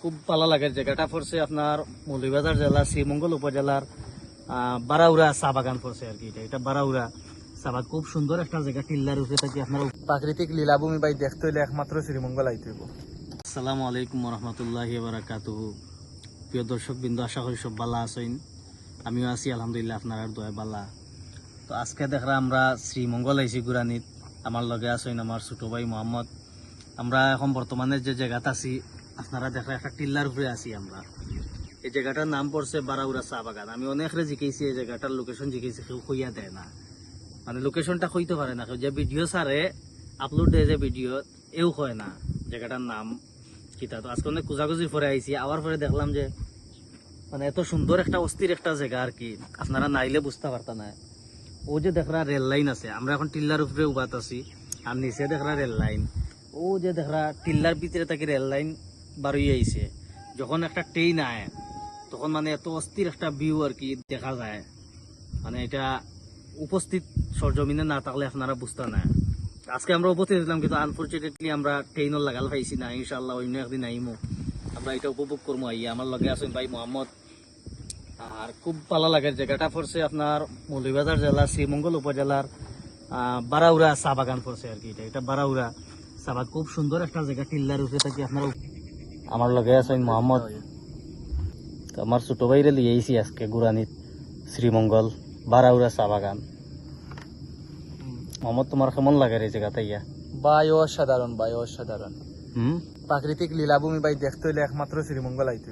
খুব ভালো লাগে জায়গাটা পড়ছে আপনার মৌলভীবাজার জেলা শ্রীমঙ্গল উপজেলার বারাউরা চা বাগান পড়ছে আর কি। এটা এটা বারাউরা চা বাগান। খুব সুন্দর একটা জায়গা, টিল্লার উপরে থাকি আপনার। প্রাকৃতিক লীলাভূমি বাই দেখতে হইলে একমাত্র শ্রীমঙ্গল আইতে হইব। আসসালামু আলাইকুম রহমতুল্লাহি বারাকাতুহু প্রিয় দর্শক বিন্দু আশা করি সব ভালো আছেন। আমিও আছি, আলহামদুলিল্লাহ, আপনার আর দয়া বালা। তো আজকে দেখরা আমরা শ্রীমঙ্গল আইছি গুরানিত। আমার লগে আছেন আমার ছোট ভাই মোহাম্মদ। আমরা এখন বর্তমানে যে জায়গাতে আছি আপনারা দেখরা একটা টিল্লার উপরে আছি আমরা। এই জায়গাটার নাম পড়ছে বারাউরা চা বাগান। আমি অনেকরে জিকেছি এই জায়গাটার লোকেশন জিকেছি কেউ কইয়া দেয় না। মানে লোকেশনটা কইতে পারে না যে ভিডিও সারে আপলোড দেয় যে ভিডিও এও হয় না জায়গাটার নাম কিতা তো। আজকে অনেক কুজাকুজি পরে আইছি, আবার পরে দেখলাম যে মানে এত সুন্দর একটা অস্থির একটা জায়গা আর কি, আপনারা নাইলে বুঝতে পারতা না। ও যে দেখরা রেল লাইন আছে। আমরা এখন টিল্লার উপরে উবাত আছি, আর নিচে দেখরা রেল লাইন। ও যে দেখরা টিল্লার ভিতরে তাকে রেল লাইন বারোই আইছে। যখন একটা ট্রেন আয় তখন মানে এত অস্থির একটা ভিউ আর কি দেখা যায়। মানে এটা উপস্থিত সরজমিনে না থাকলে আপনারা বুঝতে না। আজকে আমরা উপস্থিত হলাম কিন্তু আনফর্চুনেটলি আমরা ট্রেনও লাগাল পাইছি না। ইনশাল্লাহ অন্য একদিন আইমো। আমরা এটা উপভোগ করব আইয়া। আমার লগে আছেন ভাই মোহাম্মদ। আর খুব ভালো লাগে জায়গাটা পড়ছে আপনার মৌলভীবাজার জেলা, শ্রীমঙ্গল উপজেলার বারাউরা চা বাগান পড়ছে আর কি এটা। এটা বারাউরা চা খুব সুন্দর একটা জায়গা, টিল্লার উপরে থাকি আপনারা আমার লগে আছেন মোহাম্মদ। আমার ছোট ভাইরে লিয়ে আইছি আজকে গুরানিত শ্রীমঙ্গল বারাউরা চা বাগান। মোহাম্মদ তোমার কেমন লাগে রে জায়গাটা ইয়া বাই অসাধারণ বাই অসাধারণ। হুম? প্রাকৃতিক লীলাভূমি বাই দেখতে হইলে একমাত্র শ্রীমঙ্গল আইতে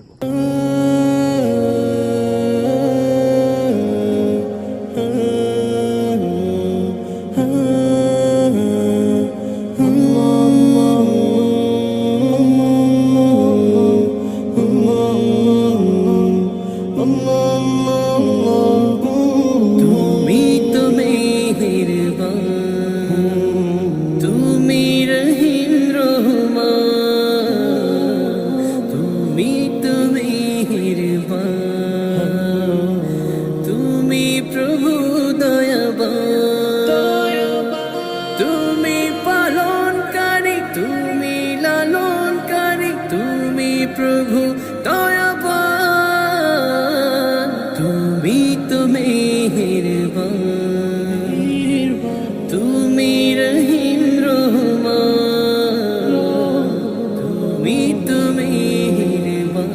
প্রভু দয়াবান, তুমি তো মেহেরবান। তুমি রহিম রহমান। তুমি তো মেহেরবান।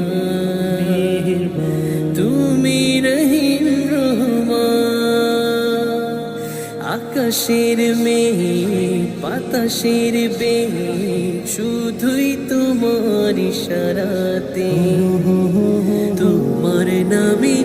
তুমি রহিম রহমান। আকাশের মেয়ে বাতাসের বেয়ে শুধুই তোমার তোমার ইশারাতে তোমার নামে